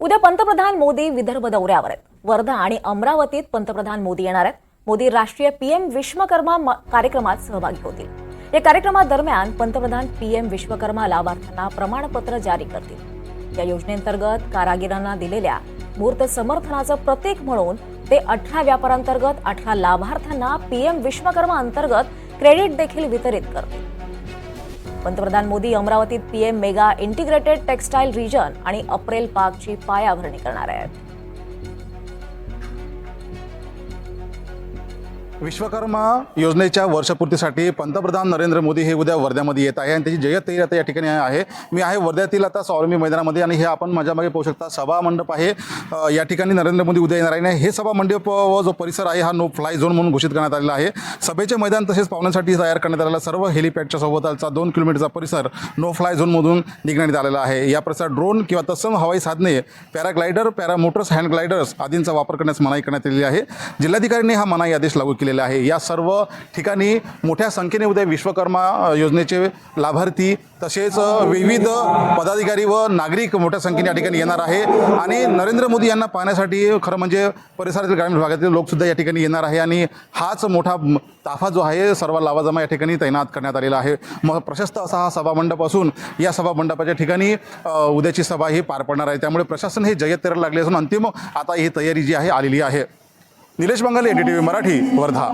उद्या पंतप्रधान मोदी विदर्भ दौऱ्यावर आहेत. वर्धा आणि अमरावतीत पंतप्रधान मोदी येणार आहेत. मोदी राष्ट्रीय पीएम विश्वकर्मा म- कार्यक्रमात सहभागी होतील. या कार्यक्रमादरम्यान पंतप्रधान पीएम विश्वकर्मा लाभार्थ्यांना प्रमाणपत्र जारी करतील. या योजनेअंतर्गत कारागिरांना दिलेल्या मूर्त समर्थनाचं प्रतीक म्हणून ते अठरा व्यापारांतर्गत अठरा लाभार्थ्यांना पीएम विश्वकर्मा अंतर्गत क्रेडिट देखील वितरित करतील. पंतप्रधान मोदी अमरावतीत PM mega integrated textile region आणि अप्रेल पार्कची पायाभरणी करणार आहेत. विश्वकर्मा योजनेच्या वर्षपूर्तीसाठी पंतप्रधान नरेंद्र मोदी हे उद्या वर्ध्यामध्ये येत आहे आणि त्याची जय तयारी आता या ठिकाणी आहे. मी आहे वर्ध्यातील आता स्वावलंबी मैदानामध्ये आणि हे आपण माझ्या मागे पाहू शकता. सभा मंडप आहे. या ठिकाणी नरेंद्र मोदी उद्या येणार आहे हे सभा मंडप व जो परिसर आहे हा नो फ्लाय झोन म्हणून घोषित करण्यात आलेला आहे. सभेचे मैदान तसेच पाहुण्यासाठी तयार करण्यात आलेला सर्व हेलिपॅडच्या सोबतचा दोन किलोमीटरचा परिसर नो फ्लाय झोनमधून निघण्यात आलेला आहे. या परिसरात ड्रोन किंवा तत्सम हवाई साधने पॅराग्लायडर पॅरामोटर्स हँड ग्लायडर्स आदींचा वापर करण्यास मनाई करण्यात आलेली आहे. जिल्हाधिकाऱ्यांनी हा मनाई आदेश लागू केलेला आहे. या सर्व ठिकाणी मोठ्या संख्येने उद्या विश्वकर्मा योजनेचे लाभार्थी तसेच विविध पदाधिकारी व नागरिक मोठ्या संख्येने या ठिकाणी येणार आहे. आणि नरेंद्र मोदी यांना पाहण्यासाठी खरं म्हणजे परिसरातील ग्रामीण भागातील लोकसुद्धा या ठिकाणी येणार आहे. आणि हाच मोठा ताफा जो आहे सर्व लावाजमा या ठिकाणी तैनात करण्यात आलेला आहे. मग प्रशस्त असा हा सभामंडप असून या सभामंडपाच्या ठिकाणी उद्याची सभा ही पार पडणार आहे. त्यामुळे प्रशासन हे जय्यत तर लागले असून अंतिम आता ही तयारी जी आहे आलेली आहे. Nilesh Bangale N D T V Marathi Wardha.